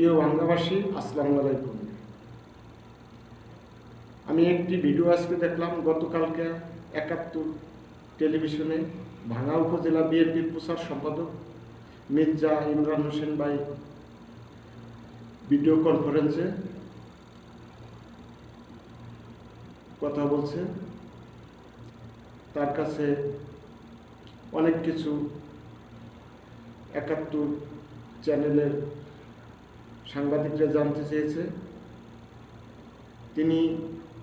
প্রিয় বাংলাভাষী আসসালামু আলাইকুম। আমি একটি ভিডিও আজকে দেখলাম, গতকালকে একাত্তর টেলিভিশনে ভাঙা উপজেলা বিএনপির প্রচার সম্পাদক মির্জা ইমরান হোসেন ভাই ভিডিও কনফারেন্সে কথা বলছে। তার কাছে অনেক কিছু একাত্তর চ্যানেলের সাংবাদিকরা জানতে চেয়েছে। তিনি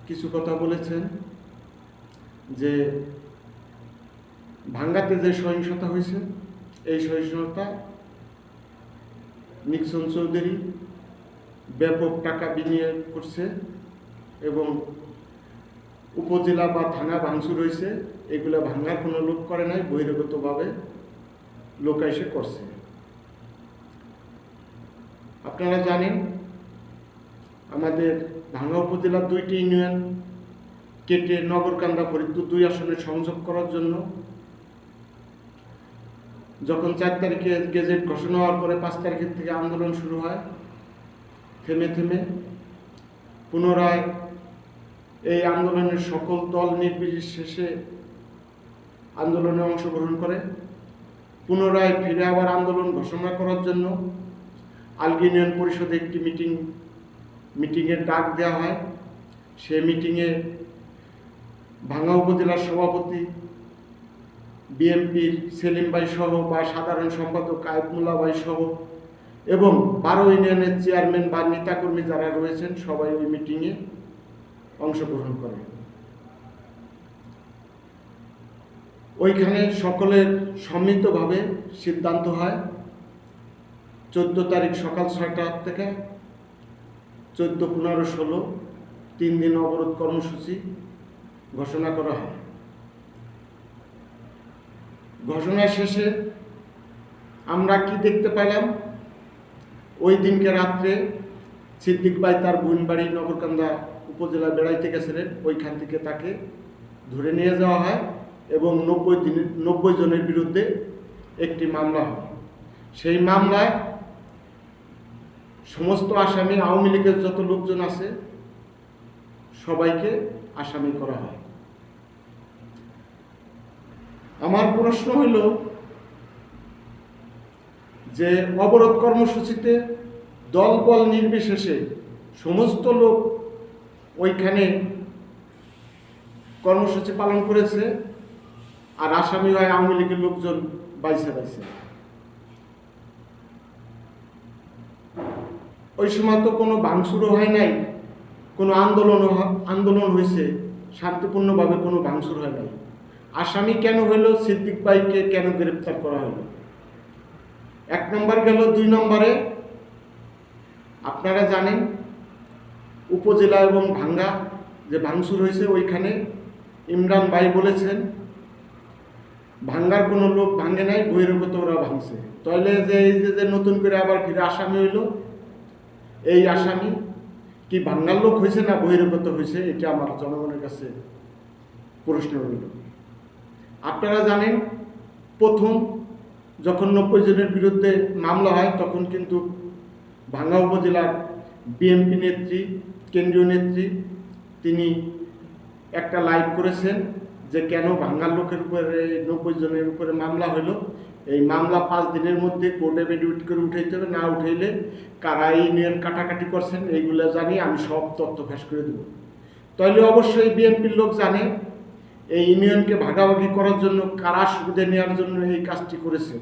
কিছু কথা বলেছেন যে ভাঙ্গাতে যে সহিংসতা হয়েছে, এই সহিংসতা নিক্সন চৌধুরী ব্যাপক টাকা বিনিয়োগ করছে এবং উপজেলা বা থানা ভাঙচুর হয়েছে, এগুলো ভাঙ্গার কোনো লোক করে নাই, বহিরাগতভাবে লোক এসে করছে। আপনারা জানেন, আমাদের ভাঙ্গা উপজেলার দুইটি ইউনিয়ন, কেটে নগরকান্দা ফরিদপুর দুই আসনে সংযোগ করার জন্য। যখন চার তারিখে গেজেট ঘোষণা হওয়ার পরে পাঁচ তারিখের থেকে আন্দোলন শুরু হয়, থেমে থেমে পুনরায় এই আন্দোলনের সকল দল নির্বিশেষে আন্দোলনে অংশগ্রহণ করে, পুনরায় ফিরে আবার আন্দোলন ঘোষণা করার জন্য আলগি ইউনিয়ন পরিষদে একটি মিটিং, মিটিংয়ের ডাক দেওয়া হয়। সে মিটিংয়ে ভাঙ্গা উপজেলার সভাপতি বিএমপির সেলিম ভাই সহ বা সাধারণ সম্পাদক কায়েবুল্লাহ ভাই সহ এবং বারো ইউনিয়নের চেয়ারম্যান বা নেতাকর্মী যারা রয়েছেন, সবাই ওই মিটিংয়ে অংশগ্রহণ করে। ওইখানে সকলের সম্মিলিতভাবে সিদ্ধান্ত হয়। চোদ্দ তারিখ সকাল ছয়টা থেকে চোদ্দ, পনেরো, ষোলো, তিন দিন অবরোধ কর্মসূচি ঘোষণা করা হয়। ঘোষণা শেষে আমরা কি দেখতে পেলাম? ওই দিনকে রাত্রে সিদ্দিক ভাই তার বোন বাড়ি নগরকান্দা উপজেলা বেড়াইতে গেছিলেন। ওইখান থেকে তাকে ধরে নিয়ে যাওয়া হয় এবং নব্বই দিন নব্বই জনের বিরুদ্ধে একটি মামলা হয়। সেই মামলায় সমস্ত আসামি, আওয়ামী লীগের যত লোকজন আছে, সবাইকে আসামি করা হয়। আমার প্রশ্ন হইল যে, অবরোধ কর্মসূচিতে দল বল নির্বিশেষে সমস্ত লোক ওইখানে কর্মসূচি পালন করেছে, আর আসামি হয় আওয়ামী লীগের লোকজন বাইসে বাইসে। ওই সময় তো কোনো ভাঙচুরও হয় নাই, কোনো আন্দোলন আন্দোলন হয়েছে শান্তিপূর্ণভাবে কোনো ভাঙচুর হয় নাই। আসামি কেন হলো, সিদ্দিক ভাইকে কেন গ্রেপ্তার করা হলো? এক নম্বর গেল, দুই নম্বরে আপনারা জানেন, উপজেলা এবং ভাঙ্গা যে ভাঙচুর হয়েছে ওইখানে ইমরান ভাই বলেছেন, ভাঙ্গার কোনো লোক ভাঙে নাই বহিরগত ওরা ভাঙছে। তাহলে যে এই যে নতুন করে আবার ফিরে আসামি হইল এই আসামি কি ভাঙ্গার লোক হয়েছে না বহিরগত হয়েছে, এটা আমার জনগণের কাছে প্রশ্ন রইল। আপনারা জানেন, প্রথম যখন নব্বই জনের বিরুদ্ধে মামলা হয়, তখন কিন্তু ভাঙ্গা উপজেলার বিএনপি নেত্রী, কেন্দ্রীয় নেত্রী, তিনি একটা লাইভ করেছেন। যে কেন ভাঙ্গার লোকের উপরে, নব্বই জনের উপরে মামলা হলো, এই মামলা পাঁচ দিনের মধ্যে কোর্টে এফিডেভিট করে উঠাইতে হবে, না উঠাইলে কারা নিয়ম কাটাকাটি করছেন, এইগুলো জানি, আমি সব তথ্য ফাঁস করে দেবো। তাহলে অবশ্যই বিএনপির লোক জানে, এই ইউনিয়নকে ভাগাভাগি করার জন্য, কারা সুবিধা নেওয়ার জন্য এই কাজটি করেছে।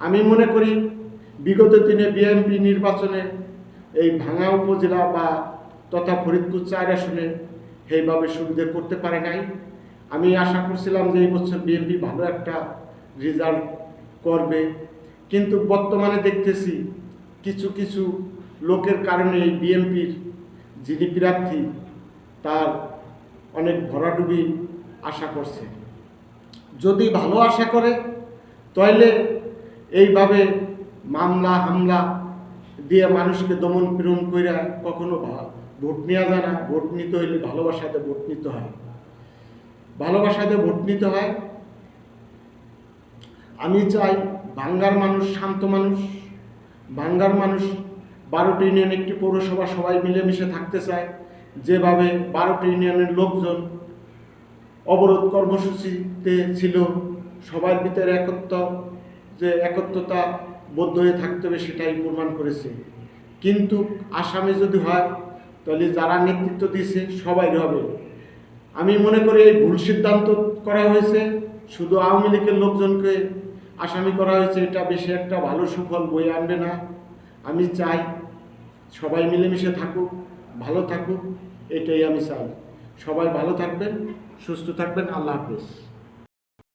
আমি মনে করি, বিগত দিনে বিএনপি নির্বাচনে এই ভাঙা উপজেলা বা তথা ফরিদপুর চার আসনে সেইভাবে সুবিধা করতে পারে নাই। আমি আশা করছিলাম যে এই বছর বিএনপি ভালো একটা রেজাল্ট করবে। কিন্তু বর্তমানে দেখতেছি কিছু কিছু লোকের কারণে এই বিএনপির যিনি প্রার্থী, তার অনেক ভরাডুবি আশা করছে। যদি ভালো আশা করে তাহলে এইভাবে মামলা, হামলা দিয়ে মানুষকে দমন পীড়ন করে কখনো ভোট নেওয়া যায় না। ভোট নিতে হইলে ভালোবাসাতে ভোট নিতে হয়। ভালোবাসাতে ভোট নিতে হয়, আমি চাই বাঙ্গার মানুষ শান্ত মানুষ, বাঙ্গার মানুষ বারোটি ইউনিয়ন একটি পৌরসভা সবাই মিলেমিশে থাকতে চায়। যেভাবে বারোটি ইউনিয়নের লোকজন অবরোধ কর্মসূচিতে ছিল, সবার ভিতরে একত্র, যে একত্রতা বদ্ধ হয়ে থাকতে হবে সেটাই প্রমাণ করেছে। কিন্তু আসামে যদি হয়, তাহলে যারা নেতৃত্ব দিয়েছে সবাই হবে। আমি মনে করি এই ভুল সিদ্ধান্ত করা হয়েছে। শুধু আওয়ামী লীগের লোকজনকে আসামি করা হয়েছে, এটা বেশি একটা ভালো সুফল বই আনবে না। আমি চাই সবাই মিলেমিশে থাকুক, ভালো থাকুক, এটাই আমি চাই। সবাই ভালো থাকবেন, সুস্থ থাকবেন, আল্লাহ হাফেজ।